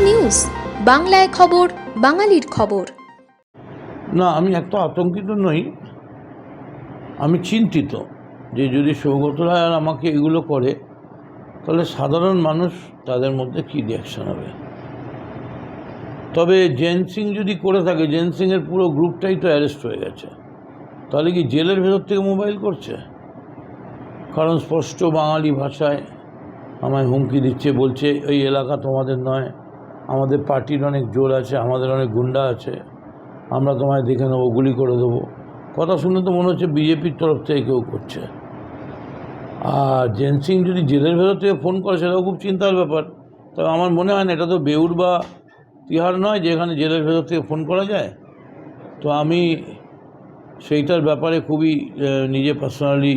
News, বাংলায় খবর, বাঙালির খবর। না, আমি এত আতঙ্কিত নই, আমি চিন্তিত যে যদি সৌগত রায় আমাকে এগুলো করে, তাহলে সাধারণ মানুষ তাদের মধ্যে কী রিয়াকশান হবে? তবে জেন সিং যদি করে থাকে, জেন সিংয়ের পুরো গ্রুপটাই তো অ্যারেস্ট হয়ে গেছে। তাহলে কি জেলের ভেতর থেকে মোবাইল করছে? কারণ স্পষ্ট বাঙালি ভাষায় আমায় হুমকি দিচ্ছে, বলছে, এই এলাকা তোমাদের নয় আমাদের পার্টির অনেক জোর আছে, আমাদের অনেক গুন্ডা আছে, আমরা তোমায় দেখে নেব, গুলি করে দেবো। কথা শুনে তো মনে হচ্ছে বিজেপির তরফ থেকে কেউ করছে। আর জেন সিং যদি জেলের ভেতর থেকে ফোন করে, সেটাও খুব চিন্তার ব্যাপার। তবে আমার মনে হয় না, এটা তো বেউর বা তিহার নয় যেখানে জেলের ভেতর থেকে ফোন করা যায়। তো আমি সেইটার ব্যাপারে খুবই নিজে পার্সোনালি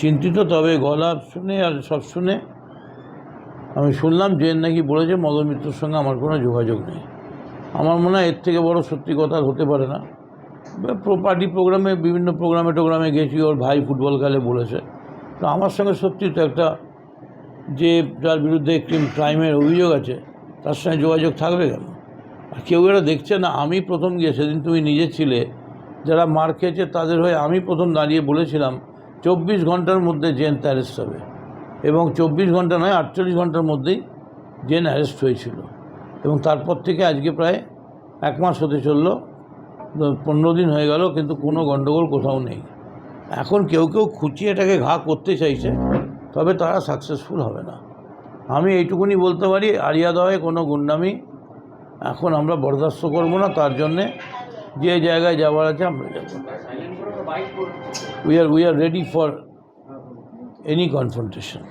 চিন্তিত, তবে গলা শুনে আর সব শুনে আমি শুনলাম জেন নাকি বলেছে মদন মিত্রর সঙ্গে আমার কোনো যোগাযোগ নেই। আমার মনে হয় এর থেকে বড় সত্যি কথা হতে পারে না। পার্টি প্রোগ্রামে, বিভিন্ন প্রোগ্রামে টোগ্রামে গেছি, ওর ভাই ফুটবল খেলে বলেছে। তো আমার সঙ্গে সত্যি তো একটা যে যার বিরুদ্ধে একটি ক্রাইমের অভিযোগ আছে, তার সঙ্গে যোগাযোগ থাকবে কেন? আর কেউ এরা দেখছে না, আমি প্রথম গিয়ে সেদিন তুমি নিজে ছিলে, যারা মার খেয়েছে তাদের হয়ে আমি প্রথম দাঁড়িয়ে বলেছিলাম, চব্বিশ ঘণ্টার মধ্যে জেন অ্যারেস্ট হবে। এবং চব্বিশ ঘণ্টা নয়, আটচল্লিশ ঘণ্টার মধ্যেই জেন অ্যারেস্ট হয়েছিল। এবং তারপর থেকে আজকে প্রায় এক মাস হতে চলল, পনেরো দিন হয়ে গেল, কিন্তু কোনো গণ্ডগোল কোথাও নেই। এখন কেউ কেউ খুঁচিয়ে এটাকে ঘা করতে চাইছে, তবে তারা সাকসেসফুল হবে না। আমি এইটুকুনি বলতে পারি আরিয়াদহে কোনো গুন্ডামি এখন আমরা বরদাস্ত করব না, তার জন্যে যে জায়গায় যাওয়ার আছে আমরা যাব। We are we are ready for any confrontation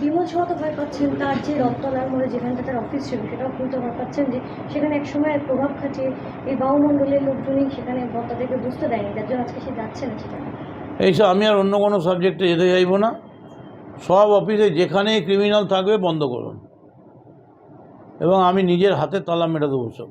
Bimal সহ তো ভয় পাচ্ছেন তার যে রথতলার মোড়ে যেখানটা তার অফিস ছিল সেটাও খুলতে ভয় পাচ্ছেন যে সেখানে একসময় প্রভাব খাটিয়ে এই বায়ুমণ্ডলের লোকজনই সেখানে তাদেরকে বুঝতে দেয়নি তার জন্য আজকে সে যাচ্ছে না সেখানে। এইসব আমি আর অন্য কোনো সাবজেক্টে যেতে চাইব না। সব অফিসে যেখানে ক্রিমিনাল থাকবে বন্ধ করুন। এবং আমি নিজের হাতে তালা মেরে দেবো সব।